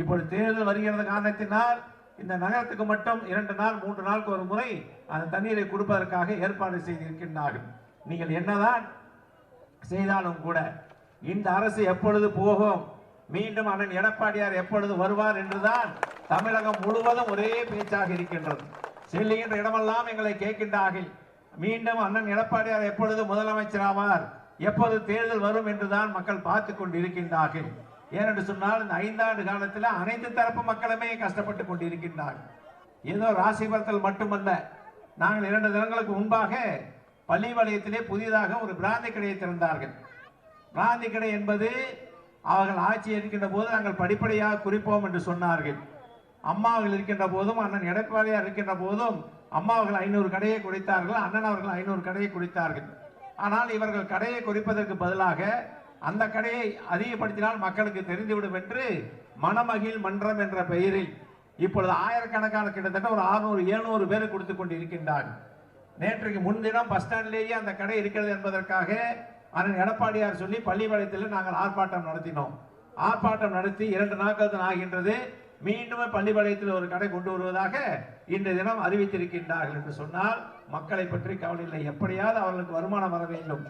இப்பொழுது தேர்தல் வருகிறது காரணத்தினால் இந்த நகரத்துக்கு மட்டும் இரண்டு நாள் மூன்று நாளுக்கு ஒரு முறை அந்த தண்ணீரை கொடுப்பதற்காக ஏற்பாடு செய்திருக்கின்றார்கள். நீங்கள் என்னதான் செய்தாலும் கூட இந்த அரசு எப்பொழுது போகும்? மீண்டும் அண்ணன் எடப்பாடியார் எப்பொழுது வருவார் என்றுதான் தமிழகம் முழுவதும் ஒரே பேச்சாக இருக்கின்றது. செல்லுகின்ற இடமெல்லாம் எங்களை கேட்கின்றார்கள். மீண்டும் அண்ணன் எடப்பாடியார் எப்பொழுது முதலமைச்சராவார் எப்போது தேர்தல் வரும் என்றுதான் மக்கள் பார்த்து கொண்டு இருக்கின்றார்கள் ஏனென்று சொன்னால் இந்த ஐந்தாண்டு காலத்தில் அனைத்து தரப்பு மக்களுமே கஷ்டப்பட்டு கொண்டிருக்கின்றார்கள். ஏதோ ராசிபுரத்தில் மட்டுமல்ல நாங்கள் இரண்டு தினங்களுக்கு முன்பாக பள்ளி வலயத்திலே புதிதாக ஒரு பிராந்தி கடையை திறந்தார்கள். பிராந்தி கடை என்பது அவர்கள் ஆட்சி இருக்கின்ற போது நாங்கள் படிப்படியாக குறிப்போம் என்று சொன்னார்கள். அம்மாவர்கள் இருக்கின்ற போதும் அண்ணன் எடப்பாடியார் இருக்கின்ற போதும் அம்மாவர்கள் ஐநூறு கடையை குடித்தார்கள் அண்ணன் அவர்கள் ஐநூறு கடையை குடித்தார்கள். ஆனால் இவர்கள் கடையை குறிப்பதற்கு பதிலாக அந்த கடையை அதிகப்படுத்தினால் மக்களுக்கு தெரிந்துவிடும் என்று மணமகிழ் மன்றம் என்ற பெயரில் இப்பொழுது ஆயிரக்கணக்கான கிட்டத்தட்ட ஒரு 600 700 பேர் கொடுத்து கொண்டு இருக்கின்றார்கள் நேற்றைக்கு முன்தினம் பஸ் ஸ்டாண்ட்லேயே அந்த கடை இருக்கிறது என்பதற்காக அண்ணன் எடப்பாடியார் சொல்லி பள்ளிப்பாளையத்தில் நாங்கள் ஆர்ப்பாட்டம் நடத்தினோம். ஆர்ப்பாட்டம் நடத்தி இரண்டு நாட்கள் ஆகின்றது. மீண்டும் பள்ளிப்பாளையத்தில் ஒரு கடை கொண்டு வருவதாக இன்றைய தினம் அறிவித்திருக்கின்றார்கள் என்று சொன்னால் மக்களை பற்றி கவலை இல்லை. எப்படியாவது அவர்களுக்கு வருமானம் வர வேண்டும்.